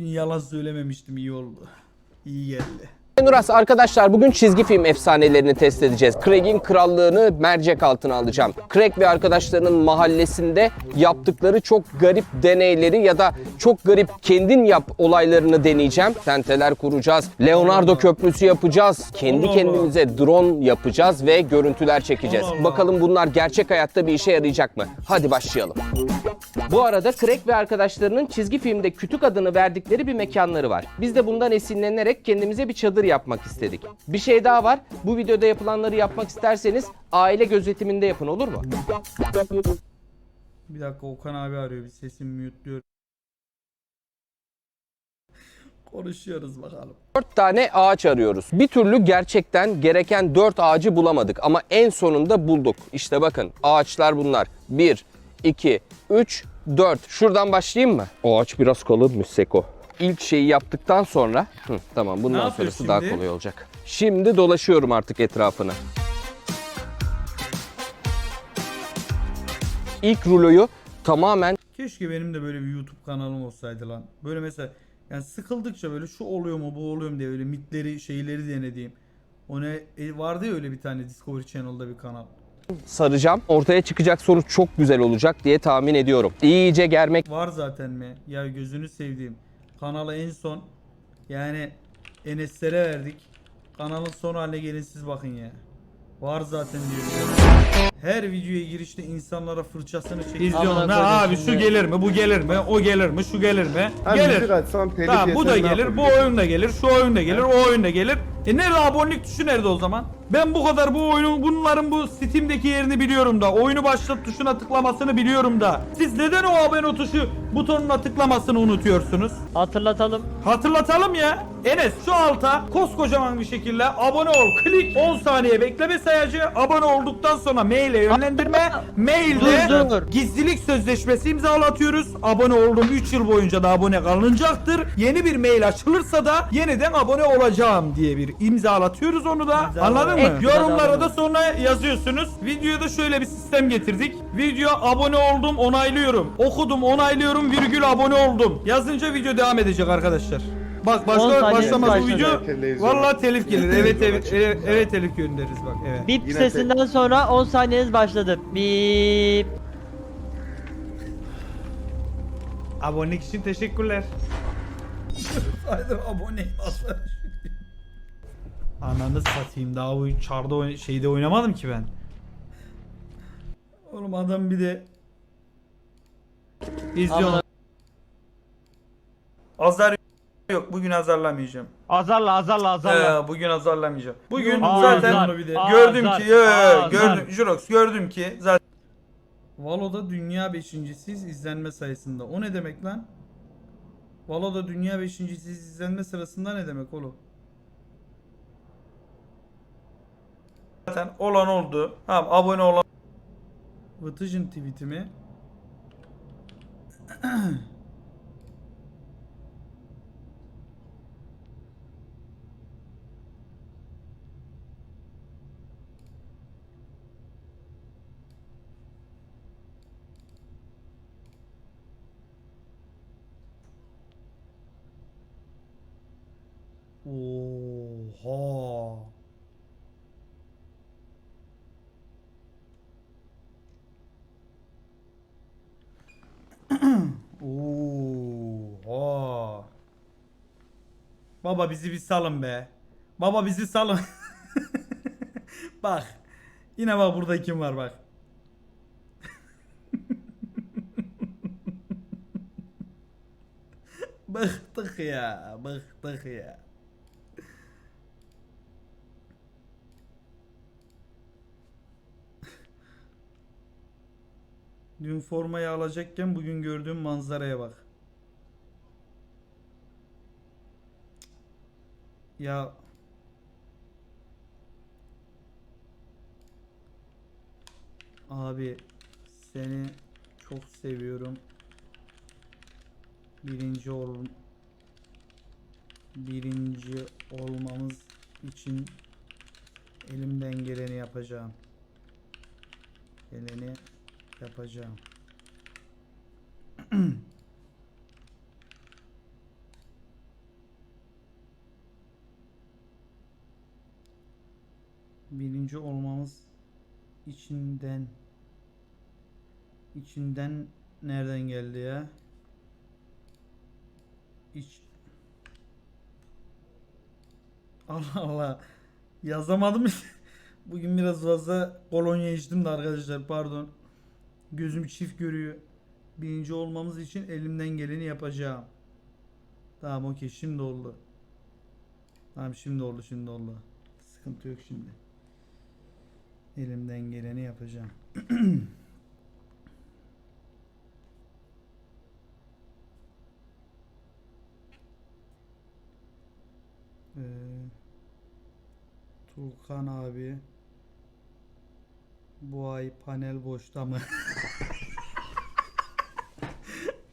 Bugün yalan söylememiştim iyi oldu. İyi geldi. Nuras arkadaşlar bugün çizgi film efsanelerini test edeceğiz. Craig'in krallığını mercek altına alacağım. Craig ve arkadaşlarının mahallesinde yaptıkları çok garip deneyleri ya da çok garip kendin yap olaylarını deneyeceğim. Tenteler kuracağız. Leonardo köprüsü yapacağız. Kendi kendimize drone yapacağız ve görüntüler çekeceğiz. Bakalım bunlar gerçek hayatta bir işe yarayacak mı? Hadi başlayalım. Bu arada Craig ve arkadaşlarının çizgi filmde Kütük adını verdikleri bir mekanları var. Biz de bundan esinlenerek kendimize bir çadır yapmak istedik. Bir şey daha var. Bu videoda yapılanları yapmak isterseniz aile gözetiminde yapın olur mu? Bir dakika Okan abi arıyor. Bir sesimi mute'luyorum. Konuşuyoruz bakalım. 4 tane ağaç arıyoruz. Bir türlü gerçekten gereken 4 ağacı bulamadık ama en sonunda bulduk. İşte bakın ağaçlar bunlar. 1, 2, 3, 4. Şuradan başlayayım mı? O ağaç biraz kalınmış Seko. İlk şeyi yaptıktan sonra Hı, tamam bundan sonrası daha şimdi? kolay olacak. Şimdi dolaşıyorum artık etrafını. İlk ruloyu tamamen Keşke benim de böyle bir YouTube kanalım olsaydı lan. Böyle mesela yani sıkıldıkça böyle şu oluyor mu bu oluyor mu diye böyle mitleri şeyleri denediğim. O ne e, vardı ya öyle bir tane Discovery Channel'da bir kanal. Saracağım. Ortaya çıkacak sonuç çok güzel olacak diye tahmin ediyorum. İyice germek Var zaten mi? Ya gözünü sevdiğim. Kanala en son yani Enes'lere verdik. Kanalın son haline gelin siz bakın ya. Var zaten diyorum. Her videoya girişte insanlara fırçasını çek. İzliyorum. Amına Ne abi şu gelir mi? Bu gelir mi? O gelir mi? Şu gelir mi? Ha, gelir. müzik açsam telif Tamam bu da ne gelir, bu yapabilirim? oyun da gelir, şu oyun da gelir, o oyun da gelir. E nerede abonelik tuşu nerede o zaman? Ben bu kadar bu oyunun bunların bu Steam'deki yerini biliyorum da, oyunu başlat tuşuna tıklamasını biliyorum da. Siz neden o abone tuşu butonuna tıklamasını unutuyorsunuz? Hatırlatalım. Hatırlatalım ya. Enes şu alta koskocaman bir şekilde abone ol. Klik 10 saniye bekleme sayacı. Abone olduktan sonra maile yönlendirme. Mailde Dur, dur. gizlilik sözleşmesi imzalatıyoruz. Abone oldum 3 yıl boyunca da abone kalınacaktır. Yeni bir mail açılırsa da yeniden abone olacağım diye bir imzalatıyoruz onu da. Anladın mı? Yorumlara da sonra yazıyorsunuz. Videoda şöyle bir sistem getirdik. Video abone oldum onaylıyorum. Okudum onaylıyorum virgül abone oldum. Yazınca video devam edecek arkadaşlar. Bak 10 başka saniye başlamaz bu başladı. video. Televizyon. Vallahi telif gelir. Evet Televizyon evet evet, evet telif göndeririz bak evet. Bip Yine sesinden sonra 10 saniyeniz başladı. Bip. Abonelik için teşekkürler. Haydi abone Ananı satayım daha oyun çarda oyn- şeyde oynamadım ki ben. Oğlum adam bir de izliyor. Azar yok bugün azarlamayacağım. Azarla azarla azarla. Ee, bugün azarlamayacağım. Bugün Azar, zaten azar, gördüm azar, ki yo, azar. gördüm Jurox gördüm ki zaten Valo'da dünya beşincisiyiz izlenme sayısında. O ne demek lan? Valo'da dünya beşincisiyiz izlenme sırasında ne demek oğlum? Zaten olan oldu. Tamam abone olan Vıtıcın tweet'i Baba bizi bir salın be. Baba bizi salın. bak. Yine bak burada kim var bak. bıktık ya. Bıktık ya. Dün formayı alacakken bugün gördüğüm manzaraya bak. Ya Abi seni çok seviyorum. Birinci ol birinci olmamız için elimden geleni yapacağım. Geleni yapacağım. Birinci olmamız içinden içinden nereden geldi ya? İç Allah Allah yazamadım. Bugün biraz fazla kolonya içtim de arkadaşlar pardon. Gözüm çift görüyor. Birinci olmamız için elimden geleni yapacağım. Tamam okey şimdi oldu. Tamam şimdi oldu şimdi oldu. Sıkıntı yok şimdi. Elimden geleni yapacağım. Ee, Tuğkan abi bu ay panel boşta mı?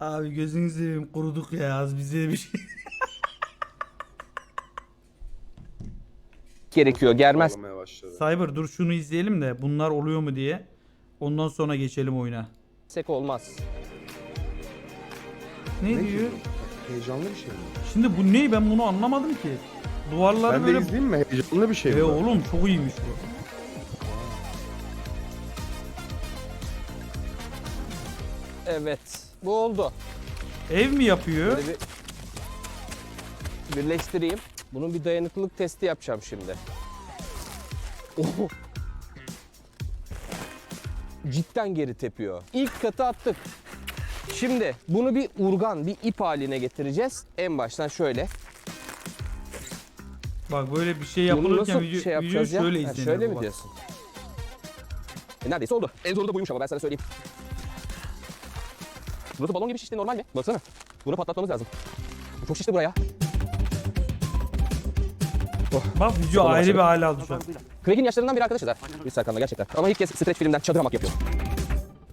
abi gözünüzü seveyim kuruduk ya az bize bir şey. gerekiyor. Germez başladı. Cyber dur şunu izleyelim de bunlar oluyor mu diye. Ondan sonra geçelim oyuna. sek olmaz. Ne, Ne diyor? ki? Heyecanlı bir şey mi? Şimdi bu ne ben bunu anlamadım ki. Duvarları Ben de böyle izleyeyim mi? Heyecanlı bir şey E mi? oğlum çok iyiymiş bu. Evet. Bu oldu. Ev mi yapıyor? Böyle bir birleştireyim. Bunun bir dayanıklılık testi yapacağım şimdi. Oho. Cidden geri tepiyor. İlk katı attık. Şimdi bunu bir urgan, bir ip haline getireceğiz. En baştan şöyle. Bak böyle bir şey Bunu yapılırken nasıl video, şey video yapacağız ya? şöyle Ha, izlenir. şöyle mi bak. diyorsun? E neredeyse oldu. En zoru da buymuş ama ben sana söyleyeyim. Burası balon gibi şişti normal mi? Baksana. Bunu patlatmamız lazım. Bu çok şişti buraya. Bak video ayrı bir hale aldı şu an. Craig'in yaşlarından biri arkadaşız ha. Biz Serkan'la gerçekten. Ama ilk kez stretch filmden çadır hamak yapıyor.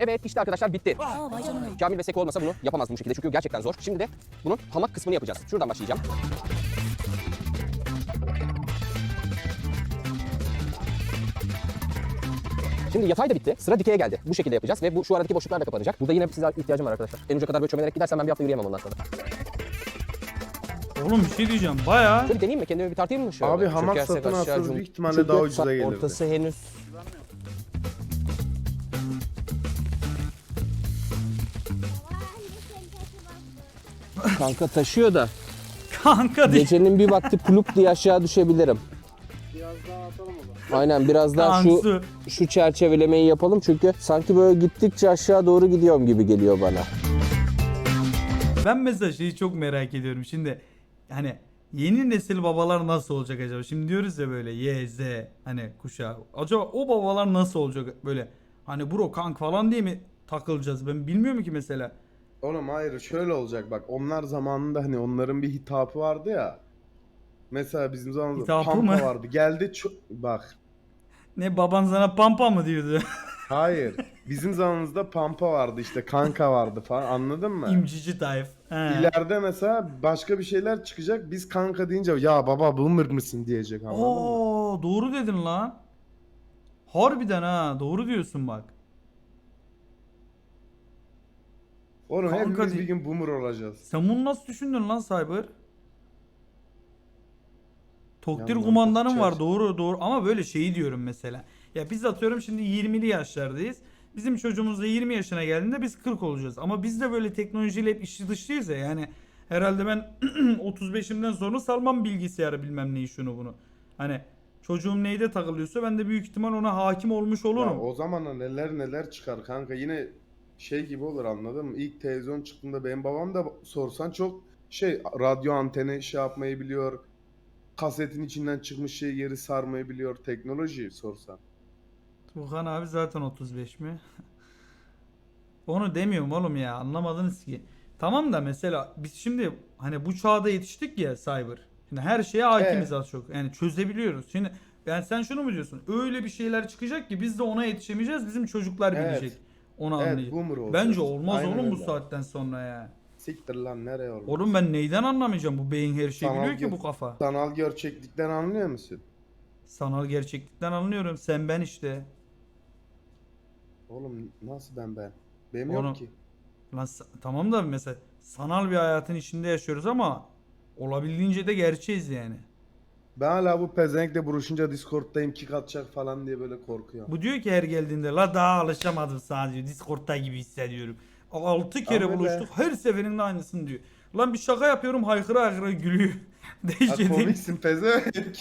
Evet işte arkadaşlar bitti. Kamil ve Seko olmasa bunu yapamazdım bu şekilde çünkü gerçekten zor. Şimdi de bunun hamak kısmını yapacağız. Şuradan başlayacağım. Şimdi yatay da bitti. Sıra dikeye geldi. Bu şekilde yapacağız ve bu şu aradaki boşluklar da kapanacak. Burada yine size ihtiyacım var arkadaşlar. En uca kadar böyle çömelerek gidersem ben bir hafta yürüyemem ondan sonra. Oğlum bir şey diyeceğim baya Şöyle deneyeyim mi? Kendimi bir tartayım mı şöyle? Abi hamak Çökersek satın aşağı alsanız cum- büyük ihtimalle Çünkü daha ucuza gelirdi. Ortası henüz Kanka taşıyor da kanka diye. gecenin bir vakti plup diye aşağı düşebilirim. Aynen biraz daha şu Kansu. şu çerçevelemeyi yapalım çünkü sanki böyle gittikçe aşağı doğru gidiyorum gibi geliyor bana. Ben mesela şeyi çok merak ediyorum. Şimdi hani yeni nesil babalar nasıl olacak acaba? Şimdi diyoruz ya böyle Y, Z hani kuşağı. Acaba o babalar nasıl olacak böyle? Hani bro kank falan diye mi takılacağız? Ben bilmiyorum ki mesela. Oğlum hayır şöyle olacak bak onlar zamanında hani onların bir hitabı vardı ya. Mesela bizim zamanımızda Hitabı Pampa mı? vardı. Geldi ço- bak. Ne baban sana pampa mı diyordu? Hayır. Bizim zamanımızda Pampa vardı işte kanka vardı falan anladın mı? İmcici tayf. He. İleride mesela başka bir şeyler çıkacak. Biz kanka deyince ya baba boomer mısın diyecek anladın mı? Oo doğru dedin lan. Harbiden ha doğru diyorsun bak. Oğlum Kanka hepimiz bir gün boomer olacağız. Sen bunu nasıl düşündün lan Cyber? Toktir Yandan kumandanın var bakacağız. doğru doğru ama böyle şeyi diyorum mesela. Ya biz atıyorum şimdi 20'li yaşlardayız. Bizim çocuğumuz da 20 yaşına geldiğinde biz 40 olacağız. Ama biz de böyle teknolojiyle hep içli dışlıyız ya yani. Herhalde ben 35'imden sonra salmam bilgisayarı bilmem neyi şunu bunu. Hani çocuğum neyde takılıyorsa ben de büyük ihtimal ona hakim olmuş Ya olurum. o zamana neler neler çıkar kanka yine şey gibi olur anladın mı? İlk televizyon çıktığında benim babam da sorsan çok şey radyo anteni şey yapmayı biliyor. Kasetin içinden çıkmış şeyi geri sarmayı biliyor. Teknolojiyi sorsan. Tuğhan abi zaten 35 mi? Onu demiyorum oğlum ya anlamadınız ki. Tamam da mesela biz şimdi hani bu çağda yetiştik ya cyber. Şimdi her şeye hakimiz Ee? az çok. Yani çözebiliyoruz. Şimdi yani sen şunu mu diyorsun? Öyle bir şeyler çıkacak ki biz de ona yetişemeyeceğiz. Bizim çocuklar Evet. bilecek. Onu Evet, anlayacak. Bence olmaz Aynen oğlum bu öyle. saatten sonra ya. Siktir lan nereye olmuş? Oğlum ben neyden anlamayacağım? Bu beyin her şeyi Sanal biliyor ki bu kafa. Sanal gerçeklikten anlıyor musun? Sanal gerçeklikten anlıyorum. Sen ben işte. Oğlum nasıl ben ben? Benim Onu- yok ki. Lan tamam da mesela sanal bir hayatın içinde yaşıyoruz ama olabildiğince de gerçeğiz yani. Ben hala bu pezevenkle buruşunca Discord'dayım kick atacak falan diye böyle korkuyorum. Bu diyor ki her geldiğinde la daha alışamadım diyor. Discord'da gibi hissediyorum. 6 kere Abi buluştuk. Her seferinde aynısını diyor. Lan bir şaka yapıyorum haykıra haykıra gülüyor. Dehşet. komiksin pezevenk.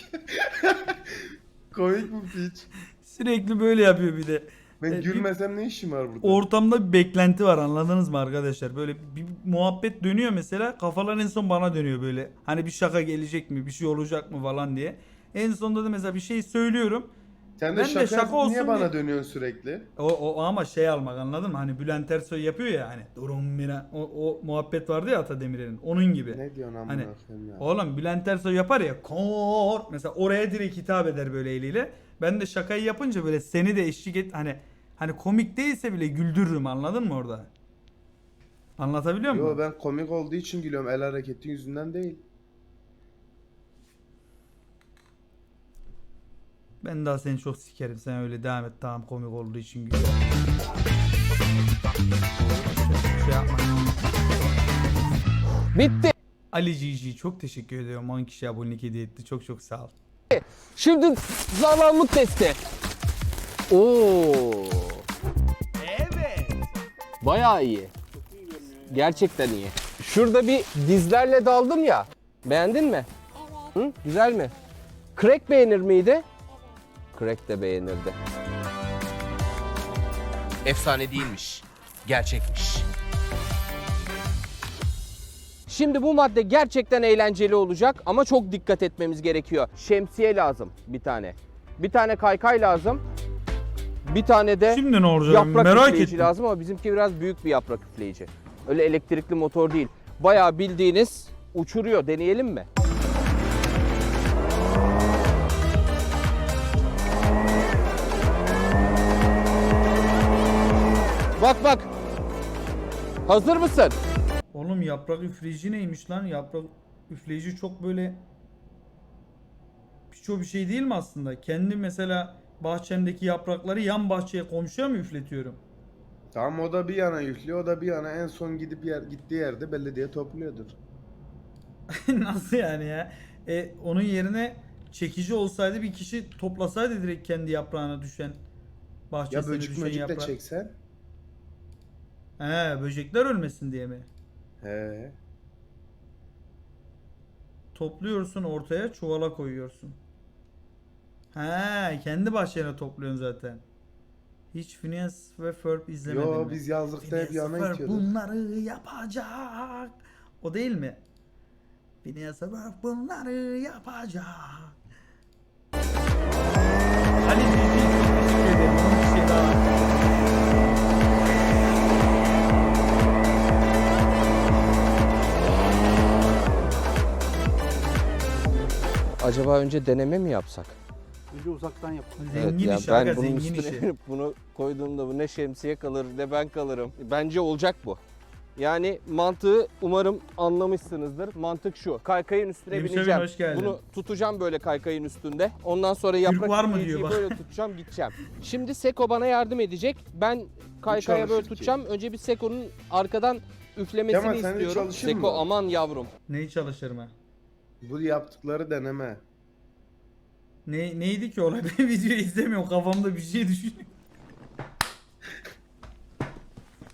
Komik bu piç. Sürekli böyle yapıyor bir de. Ben E, bir- gülmesem ne işim var burada? Ortamda bir beklenti var anladınız mı arkadaşlar? Böyle bir muhabbet dönüyor mesela kafalar en son bana dönüyor böyle. Hani bir şaka gelecek mi bir şey olacak mı falan diye. En sonunda da mesela bir şey söylüyorum. Sen de ben de şaka, şaka yapıp olsun niye bana diye- dönüyorsun sürekli? O, o ama şey almak anladın mı? Hani Bülent Ersoy yapıyor ya hani durum mira o, o muhabbet vardı ya Ata Demirer'in onun gibi. Ne diyorsun amına Hani, ya? Oğlum Bülent Ersoy yapar ya kor mesela oraya direkt hitap eder böyle eliyle. Ben de şakayı yapınca böyle seni de eşlik et hani hani komik değilse bile güldürürüm anladın mı orada? Anlatabiliyor muyum? Yo ben komik olduğu için gülüyorum. El hareketi yüzünden değil. Ben daha seni çok sikerim. Sen öyle devam et. Tamam komik olduğu için gülüyorum. Şey yapma. Bitti. Ali Cici çok teşekkür ediyorum. 10 kişi abonelik hediye etti. Çok çok sağ ol. Şimdi sağlamlık testi. Oo. Evet. Bayağı iyi. Gerçekten iyi. Şurada bir dizlerle daldım ya. Beğendin mi? Hı? Güzel mi? Crack beğenir miydi? Crack de beğenirdi. Efsane değilmiş. Gerçekmiş. Şimdi bu madde gerçekten eğlenceli olacak ama çok dikkat etmemiz gerekiyor. Şemsiye lazım bir tane. Bir tane kaykay lazım. Bir tane de Şimdi ne olacak? yaprak Merak üfleyici ettim. lazım ama bizimki biraz büyük bir yaprak üfleyici. Öyle elektrikli motor değil. Bayağı bildiğiniz uçuruyor. Deneyelim mi? Bak bak. Hazır mısın? Oğlum yaprak üfleyici neymiş lan? Yaprak üfleyici çok böyle birçok bir şey değil mi aslında? Kendi mesela bahçemdeki yaprakları yan bahçeye komşuya mı üfletiyorum? Tamam o da bir yana yüklüyor, o da bir yana en son gidip yer, gittiği yerde belediye topluyordur. Nasıl yani ya? E, onun yerine çekici olsaydı bir kişi toplasaydı direkt kendi yaprağına düşen Ya bahçesine böcek düşen möcek de yaprak. çeksen. He, böcekler ölmesin diye mi? He. Topluyorsun ortaya çuvala koyuyorsun. He, kendi bahçene topluyorsun zaten. Hiç Phineas ve Ferb izlemedin Yo mi? biz yazlıkta hep yana Ferb itiyorduk. bunları yapacak. O değil mi? Phineas ve Ferb bunları yapacak. Ali Acaba önce deneme mi yapsak? Önce uzaktan yap. Zengin ya iş ben aga bunun zengin üstüne işi. bunu koyduğumda bu ne şemsiye kalır ne ben kalırım. Bence olacak bu. Yani mantığı umarım anlamışsınızdır. Mantık şu. Kaykayın üstüne Hemşerim, bineceğim. hoş geldin. Bunu tutacağım böyle kaykayın üstünde. Ondan sonra yaprak var mı diyor bak. böyle tutacağım gideceğim. Şimdi Seko bana yardım edecek. Ben kaykaya böyle çalışır ki. tutacağım. Önce bir Seko'nun arkadan üflemesini Kemal, istiyorum. Seko mı? aman yavrum. Neyi çalışırım ha? Bu yaptıkları deneme. Ne, neydi ki olay? Ben videoyu izlemiyorum. Kafamda bir şey düşünüyorum.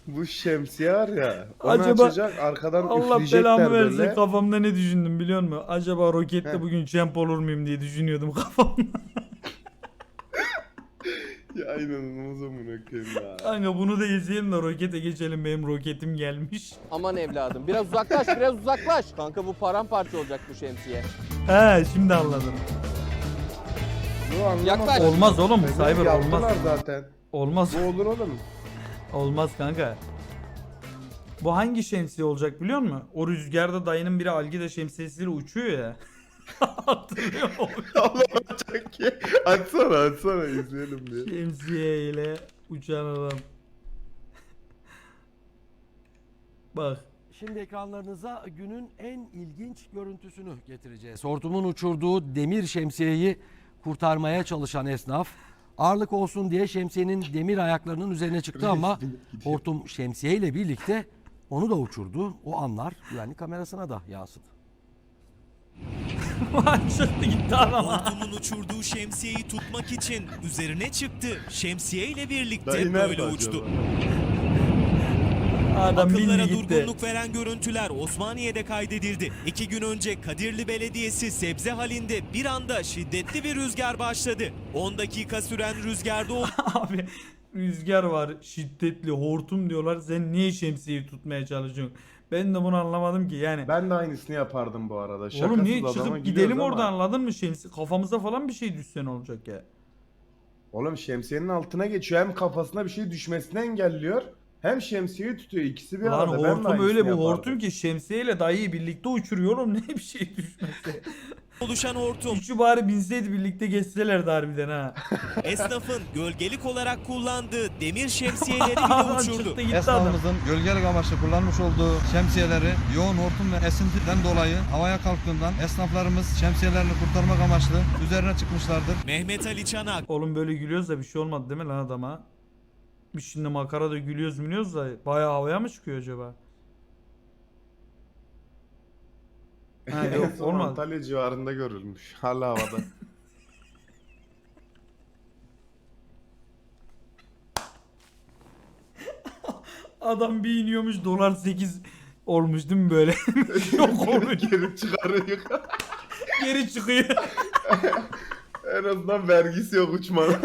Bu şemsiye var ya. Onu Acaba- açacak arkadan Allah üfleyecekler belamı versin. böyle. Kafamda ne düşündüm biliyor musun? Acaba rokette Heh. bugün champ olur muyum diye düşünüyordum kafamda. Ya inanılmaz amına koyayım ya. Kanka bunu da izleyelim de rokete geçelim. Benim roketim gelmiş. Aman evladım. Biraz uzaklaş, biraz uzaklaş. Kanka bu paramparça olacak bu şemsiye. He şimdi anladım. Yaklaş. Olmaz oğlum. Pezevenk Cyber yaptılar olmaz. zaten. Olmaz. Bu olur oğlum. Olmaz kanka. Bu hangi şemsiye olacak biliyor musun? O rüzgarda dayının biri algida şemsiyesiyle uçuyor ya. Hatırlıyor musun? Allah açacak ki. Açsana açsana izleyelim diye. Şemsiye ile uçan adam. Bak. Şimdi ekranlarınıza günün en ilginç görüntüsünü getireceğiz. Hortumun uçurduğu demir şemsiyeyi kurtarmaya çalışan esnaf ağırlık olsun diye şemsiyenin demir ayaklarının üzerine çıktı ama hortum şemsiye ile birlikte onu da uçurdu. O anlar güvenlik kamerasına da yansıdı. Çıktı gitti adam. Hortumun uçurduğu şemsiyeyi tutmak için üzerine çıktı. Şemsiye ile birlikte nerede böyle acaba? uçtu. Adam Akıllara bindi gitti. durgunluk veren görüntüler Osmaniye'de kaydedildi. İki gün önce Kadirli Belediyesi sebze halinde bir anda şiddetli bir rüzgar başladı. 10 dakika süren rüzgarda Abi rüzgar var şiddetli hortum diyorlar. Sen niye şemsiyeyi tutmaya çalışıyorsun? Ben de bunu anlamadım ki yani. Ben de aynısını yapardım bu arada. Oğlum Şakasız niye adama çıkıp gidelim ama- oradan anladın mı şemsi? Kafamıza falan bir şey düşse ne olacak ya? Oğlum şemsiyenin altına geçiyor. Hem kafasına bir şey düşmesini engelliyor. Hem şemsiyeyi tutuyor. İkisi bir Lan arada. Ben de hortum aynısını öyle bir yapardım. hortum ki şemsiyeyle dayıyı birlikte uçuruyor oğlum ne bir şey düşmesi. Oluşan hortum Üçü bari binseydi birlikte geçselerdi harbiden ha. esnafın gölgelik olarak kullandığı demir şemsiyeleri bile uçurdu. çıktı gitti adam. Esnafımızın gölgelik amaçlı kullanmış olduğu şemsiyeleri yoğun hortum ve esintiden dolayı havaya kalktığından esnaflarımız şemsiyelerini kurtarmak amaçlı üzerine çıkmışlardır. Mehmet Ali Çanak Oğlum böyle gülüyoruz da bir şey olmadı değil mi lan adama? Biz şimdi makarada gülüyoruz gülüyoruz da bayağı havaya mı çıkıyor acaba? Ha, En yok son olmadı. Antalya civarında görülmüş. Hala havada. Adam bir iniyormuş dolar 8 olmuş değil mi böyle? Yok olmuş. Geri çıkarıyor. Geri çıkıyor. en azından vergisi yok uçmanın.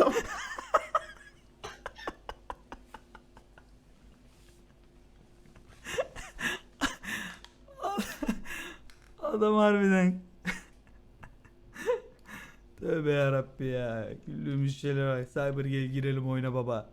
Adam harbiden. Tövbe yarabbi ya. Güldüğümüz şeyler var. Cyber gel girelim oyuna baba.